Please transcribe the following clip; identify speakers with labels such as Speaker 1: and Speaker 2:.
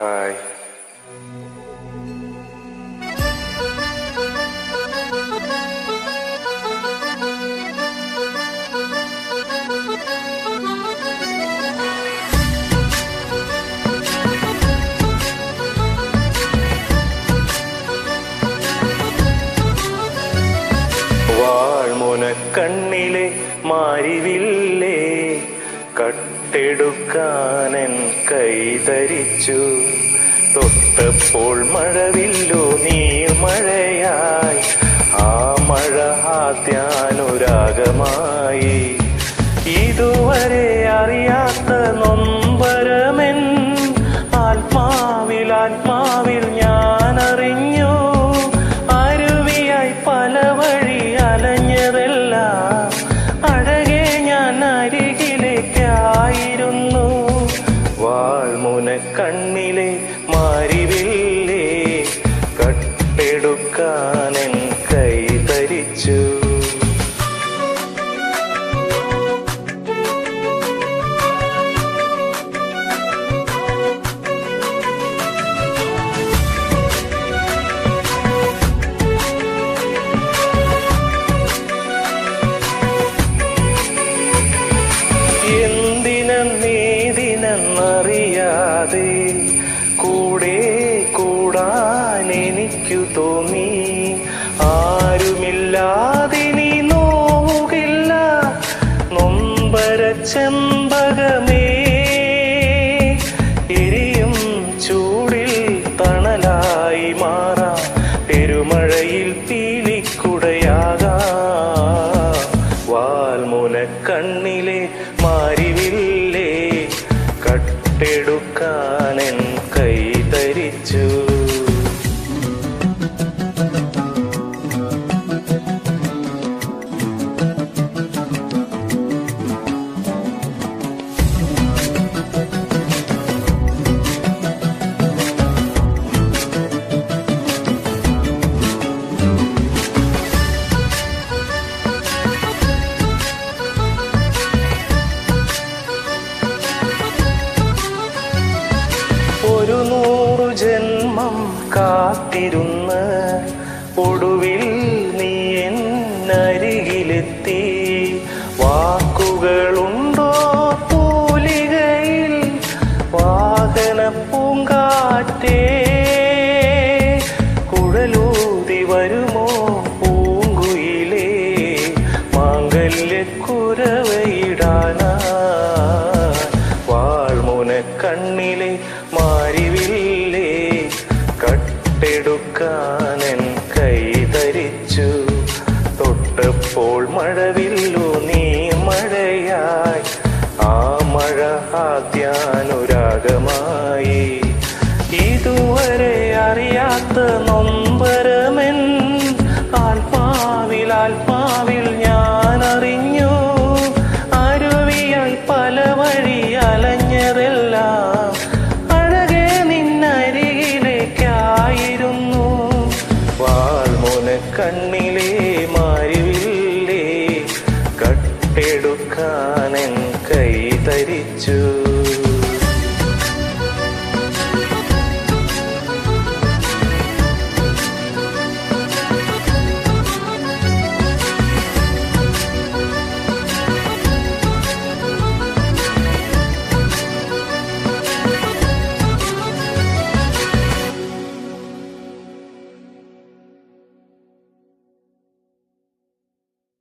Speaker 1: Hi കണ്ണിലെ മാരിവില്ലേ? കട്ടെടുക്കാനൻ കൈതരിച്ചു തൊട്ടപ്പോൾ മഴവില്ലോ നീർമഴയായി ആ മഴ ആദ്യാനുരാഗമായി. ഇതുവരെ അറിയാത്ത നൊമ്പരമെൻ. ആത്മാവിൽ ആത്മാവിൽ എന്തിനെന്നറിയാതെ കൂടെ കൂടാൻ എനിക്കു തോന്നി. ആരുമില്ലാതെ നീ നോവുകില്ല നൊമ്പര ചെമ്പകമേ. എരിയും ചൂടിൽ തണലായി മാറാം പെരുമഴയിൽ പീലിക്കുടയാകാം. വാൽമുന കണ്ണിലെ മാരിവില്ലേ Yeah. ജന്മം കാത്തിരുന്ന് ഒടുവിൽ നീ എന്നരികിലെത്തി. വാക്കുകളുണ്ടോ പൂലികയിൽ? വാഹന പൂങ്കാറ്റേ? കുഴലൂതി വരുമോ പൂങ്കുയിലേ? മാംഗല്യക്കുരവയിടാനാ തൊട്ടപ്പോൾ മഴവില്ലു നീ മഴയായി. ആ മഴ ആദ്യാനുരാഗമായി. ഇതുവരെ അറിയാത്ത